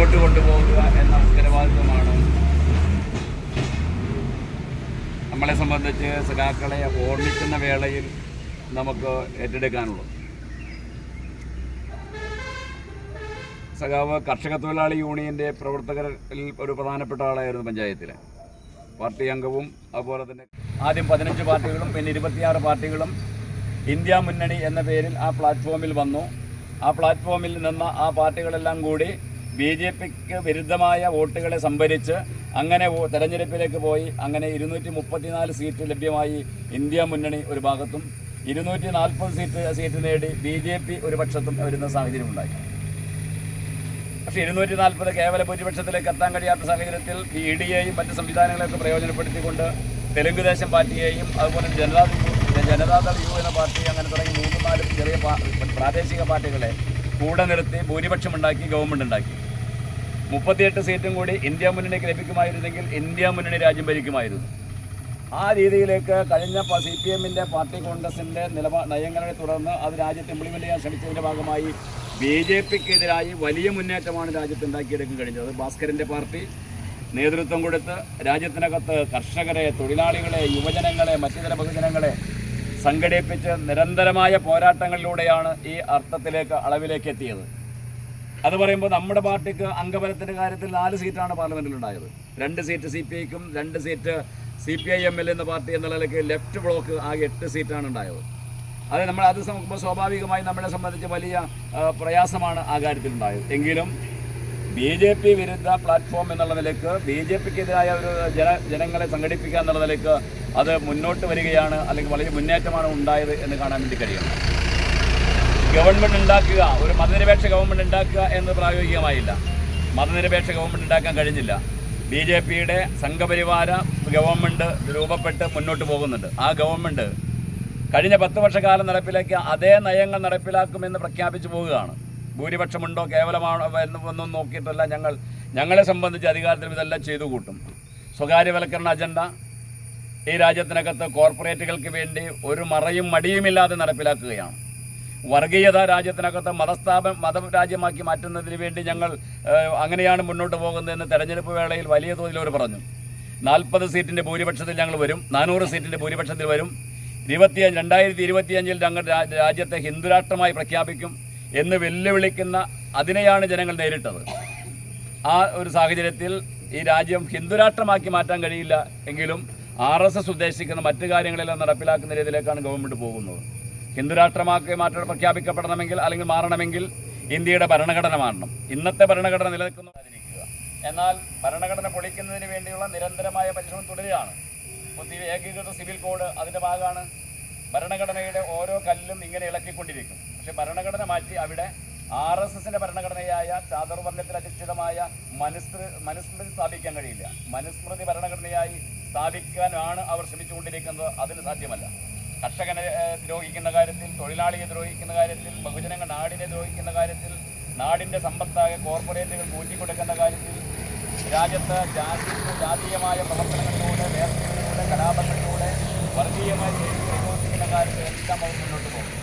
മുന്നോട്ട് കൊണ്ടുപോകുക എന്ന ഉത്തരവാദിത്വമാണ്. നമ്മളെ സംബന്ധിച്ച് സഖാക്കളെ ഓർമ്മിക്കുന്ന വേളയിൽ നമുക്ക് ഏറ്റെടുക്കാനുള്ളത് സഖാവ് കർഷക തൊഴിലാളി യൂണിയന്റെ പ്രവർത്തകരിൽ ഒരു പ്രധാനപ്പെട്ട ആളായിരുന്നു പഞ്ചായത്തിലെ. പാർട്ടി അംഗവും അതുപോലെ തന്നെ ആദ്യം പതിനഞ്ച് പാർട്ടികളും പിന്നെ ഇരുപത്തിയാറ് പാർട്ടികളും ഇന്ത്യ മുന്നണി എന്ന പേരിൽ ആ പ്ലാറ്റ്ഫോമിൽ വന്നു. ആ പ്ലാറ്റ്ഫോമിൽ നിന്ന് ആ പാർട്ടികളെല്ലാം കൂടി ബി ജെ പിക്ക് വിരുദ്ധമായ വോട്ടുകളെ സംഭരിച്ച് അങ്ങനെ തെരഞ്ഞെടുപ്പിലേക്ക് പോയി. അങ്ങനെ ഇരുന്നൂറ്റി മുപ്പത്തിനാല് സീറ്റ് ലഭ്യമായി ഇന്ത്യ മുന്നണി ഒരു ഭാഗത്തും. ഇരുന്നൂറ്റി നാൽപ്പത് സീറ്റ് സീറ്റ് നേടി ബി ജെ പി ഒരു പക്ഷത്തും വരുന്ന സാഹചര്യം ഉണ്ടായി. പക്ഷേ ഇരുന്നൂറ്റി നാൽപ്പത് കേവല ഭൂരിപക്ഷത്തിലേക്ക് എത്താൻ കഴിയാത്ത സാഹചര്യത്തിൽ ബി ഡി എയും മറ്റ് സംവിധാനങ്ങളെയൊക്കെ പ്രയോജനപ്പെടുത്തിക്കൊണ്ട് തെലുങ്ക് ദേശം പാർട്ടിയെയും അതുപോലെ ജനതാ ജനതാദൾ യു എന്ന പാർട്ടി അങ്ങനെ തുടങ്ങി മൂന്ന് നാല് ചെറിയ പ്രാദേശിക പാർട്ടികളെ കൂടെ നിർത്തി ഭൂരിപക്ഷം ഉണ്ടാക്കി ഗവൺമെന്റ് ഉണ്ടാക്കി മുപ്പത്തിയെട്ട് സീറ്റും കൂടി ഇന്ത്യ മുന്നണിക്ക് ലഭിക്കുമായിരുന്നെങ്കിൽ ഇന്ത്യ മുന്നണി രാജ്യം ഭരിക്കുമായിരുന്നു. ആ രീതിയിലേക്ക് കഴിഞ്ഞ സി പി എമ്മിന്റെ പാർട്ടി കോൺഗ്രസിന്റെ നിലപാ നയങ്ങളെ തുടർന്ന് അത് രാജ്യത്ത് ഇംപ്ലിമെന്റ് ചെയ്യാൻ ശ്രമിച്ചതിന്റെ ഭാഗമായി ബി ജെ പിക്കെതിരായി വലിയ മുന്നേറ്റമാണ് രാജ്യത്ത് ഉണ്ടാക്കിയെടുക്കാൻ കഴിഞ്ഞത് ഭാസ്കരന്റെ പാർട്ടി നേതൃത്വം കൊടുത്ത് രാജ്യത്തിനകത്ത് കർഷകരെ തൊഴിലാളികളെ യുവജനങ്ങളെ മറ്റുതര ബഹുജനങ്ങളെ സംഘടിപ്പിച്ച് നിരന്തരമായ പോരാട്ടങ്ങളിലൂടെയാണ് ഈ അർത്ഥത്തിലേക്ക് അളവിലേക്ക് എത്തിയത്. അത് പറയുമ്പോൾ നമ്മുടെ പാർട്ടിക്ക് അംഗബലത്തിന്റെ കാര്യത്തിൽ നാല് സീറ്റാണ് പാർലമെന്റിൽ ഉണ്ടായത് രണ്ട് സീറ്റ് സി പി ഐക്കും രണ്ട് seat C P I M L എന്ന പാർട്ടി എന്ന നിലയ്ക്ക് ലെഫ്റ്റ് ബ്ലോക്ക് ആകെ എട്ട് സീറ്റാണ് ഉണ്ടായത്. അത് നമ്മൾ അത് നോക്കുമ്പോൾ സ്വാഭാവികമായി നമ്മളെ സംബന്ധിച്ച് വലിയ പ്രയാസമാണ് ആ കാര്യത്തിൽ ഉണ്ടായത് എങ്കിലും ബി ജെ പി വിരുദ്ധ പ്ലാറ്റ്ഫോം എന്നുള്ള നിലയ്ക്ക് ബി ജെ പിക്കെതിരായ ഒരു ജന ജനങ്ങളെ സംഘടിപ്പിക്കുക എന്നുള്ള നിലയ്ക്ക് അത് മുന്നോട്ട് വരികയാണ് അല്ലെങ്കിൽ വലിയ മുന്നേറ്റമാണ് ഉണ്ടായത് എന്ന് കാണാൻ വേണ്ടി കഴിയണം ഗവൺമെന്റ് ഉണ്ടാക്കുക ഒരു മതനിരപേക്ഷ ഗവൺമെന്റ് ഉണ്ടാക്കുക എന്ന് പ്രായോഗികമായില്ല. മതനിരപേക്ഷ ഗവൺമെന്റ് ഉണ്ടാക്കാൻ കഴിഞ്ഞില്ല. ബി ജെ പിയുടെ സംഘപരിവാര ഗവൺമെന്റ് രൂപപ്പെട്ട് മുന്നോട്ട് പോകുന്നുണ്ട്. ആ ഗവൺമെന്റ് കഴിഞ്ഞ പത്ത് വർഷക്കാലം നടപ്പിലാക്കിയ അതേ നയങ്ങൾ നടപ്പിലാക്കുമെന്ന് പ്രഖ്യാപിച്ചു പോവുകയാണ്. ഭൂരിപക്ഷമുണ്ടോ കേവലമാണോ എന്ന് ഒന്നും നോക്കിയിട്ടല്ല ഞങ്ങൾ. ഞങ്ങളെ സംബന്ധിച്ച് അധികാരത്തിൽ ഇതെല്ലാം ചെയ്തു കൂട്ടും. സ്വകാര്യവൽക്കരണ അജണ്ട ഈ രാജ്യത്തിനകത്ത് കോർപ്പറേറ്റുകൾക്ക് വേണ്ടി ഒരു മറയും മടിയുമില്ലാതെ നടപ്പിലാക്കുകയാണ്. വർഗീയത രാജ്യത്തിനകത്ത് മതസ്ഥാപനം മതരാജ്യമാക്കി മാറ്റുന്നതിന് വേണ്ടി ഞങ്ങൾ അങ്ങനെയാണ് മുന്നോട്ട് പോകുന്നതെന്ന് തെരഞ്ഞെടുപ്പ് വേളയിൽ വലിയ തോതിൽ അവർ പറഞ്ഞു. നാൽപ്പത് സീറ്റിന്റെ ഭൂരിപക്ഷത്തിൽ ഞങ്ങൾ വരും നാനൂറ് സീറ്റിന്റെ ഭൂരിപക്ഷത്തിൽ വരും. ഇരുപത്തിയഞ്ച് രണ്ടായിരത്തി ഇരുപത്തിയഞ്ചിൽ ഞങ്ങൾ രാജ്യത്തെ ഹിന്ദുരാഷ്ട്രമായി പ്രഖ്യാപിക്കും എന്ന് വെല്ലുവിളിക്കുന്ന അതിനെയാണ് ജനങ്ങൾ നേരിട്ടത്. ആ ഒരു സാഹചര്യത്തിൽ ഈ രാജ്യം ഹിന്ദുരാഷ്ട്രമാക്കി മാറ്റാൻ കഴിയില്ല എങ്കിലും ആർ എസ് എസ് ഉദ്ദേശിക്കുന്ന മറ്റു കാര്യങ്ങളെല്ലാം നടപ്പിലാക്കുന്ന രീതിയിലേക്കാണ് ഗവൺമെന്റ് പോകുന്നത്. ഹിന്ദുരാഷ്ട്രമാക്കി മാറ്റം പ്രഖ്യാപിക്കപ്പെടണമെങ്കിൽ അല്ലെങ്കിൽ മാറണമെങ്കിൽ ഇന്ത്യയുടെ ഭരണഘടന മാറണം. ഇന്നത്തെ ഭരണഘടന നിലനിൽക്കുന്നതിരിക്കുക എന്നാൽ ഭരണഘടന പൊളിക്കുന്നതിന് വേണ്ടിയുള്ള നിരന്തരമായ പരിശ്രമം തുടരുകയാണ്. പുതിയ ഏകീകൃത സിവിൽ കോഡ് അതിന്റെ ഭാഗമാണ്. ഭരണഘടനയുടെ ഓരോ കല്ലും ഇങ്ങനെ ഇളക്കിക്കൊണ്ടിരിക്കും. പക്ഷേ ഭരണഘടന മാറ്റി അവിടെ ആർ എസ് എസിന്റെ ഭരണഘടനയായ ചാതുർവർണത്തിൽ അധിഷ്ഠിതമായ മനുസ്മൃതി മനുസ്മൃതി സ്ഥാപിക്കാൻ കഴിയില്ല. മനുസ്മൃതി ഭരണഘടനയായി സ്ഥാപിക്കാനാണ് അവർ ശ്രമിച്ചുകൊണ്ടിരിക്കുന്നത്. അതിന് സാധ്യമല്ല. കർഷകനെ ദ്രോഹിക്കുന്ന കാര്യത്തിൽ തൊഴിലാളിയെ ദ്രോഹിക്കുന്ന കാര്യത്തിൽ ബഹുജനങ്ങൾ നാടിനെ ദ്രോഹിക്കുന്ന കാര്യത്തിൽ നാടിന്റെ സമ്പത്തായ കോർപ്പറേറ്റുകൾ കൂട്ടിക്കൊടുക്കുന്ന കാര്യത്തിൽ രാജ്യത്ത് ജാതി ജാതീയമായ പ്രവർത്തനങ്ങളിലൂടെ വേർതിരിവിലൂടെ കലാപങ്ങളിലൂടെ വർഗീയമായി പ്രയോഗിക്കുന്ന കാര്യത്തിൽ എല്ലാം അവർ മുന്നോട്ട് പോകും.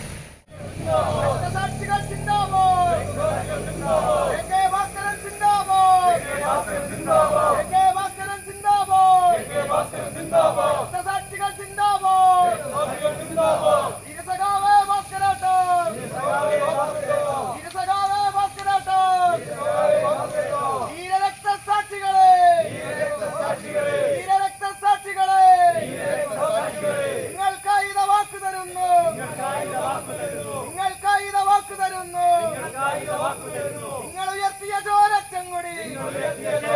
Señor, de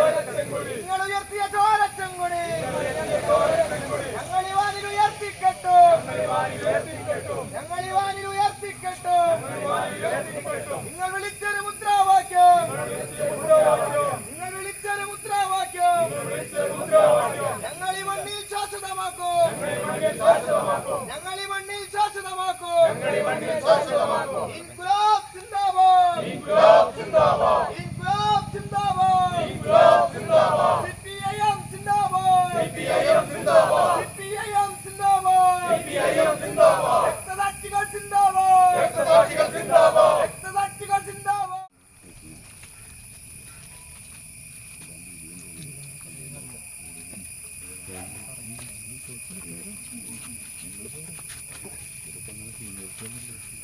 Remember.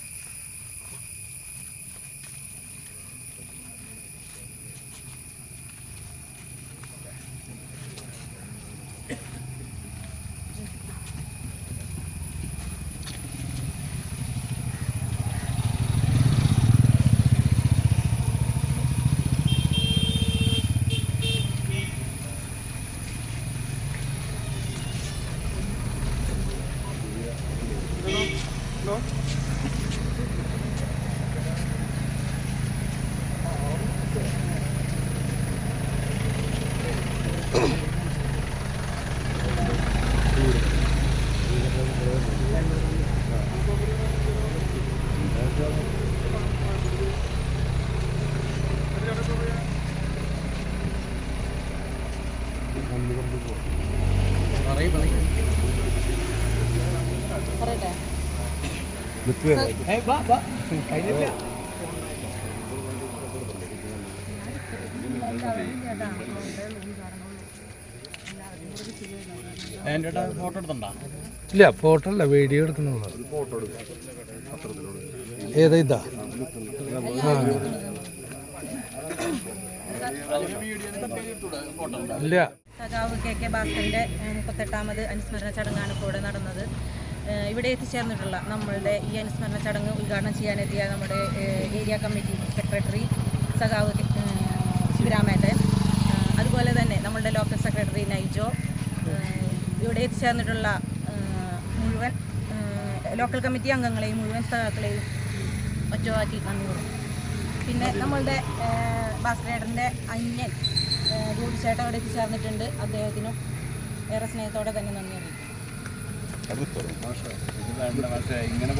ഇല്ല ഫോട്ടോ അല്ല വീഡിയോ എടുക്കുന്നുള്ളൂ ഏതാ ഇതാ? ഇല്ല. സഖാവ് കെ കെ ഭാസ്കറിന്റെ ഏഹ്, മുപ്പത്തെട്ടാമത് അനുസ്മരണ ചടങ്ങാണ് ഇപ്പോൾ ഇവിടെ നടന്നത്. ഇവിടെ എത്തിച്ചേർന്നിട്ടുള്ള നമ്മളുടെ ഈ അനുസ്മരണ ചടങ്ങ് ഉദ്ഘാടനം ചെയ്യാനെത്തിയ നമ്മുടെ ഏരിയ കമ്മിറ്റി സെക്രട്ടറി സഖാവ് ശിവരാമേട്ടൻ. അതുപോലെ തന്നെ നമ്മളുടെ ലോക്കൽ സെക്രട്ടറി നൈജോ. ഇവിടെ എത്തിച്ചേർന്നിട്ടുള്ള മുഴുവൻ ലോക്കൽ കമ്മിറ്റി അംഗങ്ങളെയും മുഴുവൻ സഖാക്കളെയും ഒറ്റവാക്കി പറയും പിന്നെ നമ്മളുടെ ഭാസ്കരേട്ടന്റെ അന്യൻ ചേട്ടൻ അവിടെ എത്തിച്ചേർന്നിട്ടുണ്ട് അദ്ദേഹത്തിനും ഏറെ സ്നേഹത്തോടെ തന്നെ നന്ദി അറിയിക്കും ഇങ്ങനെ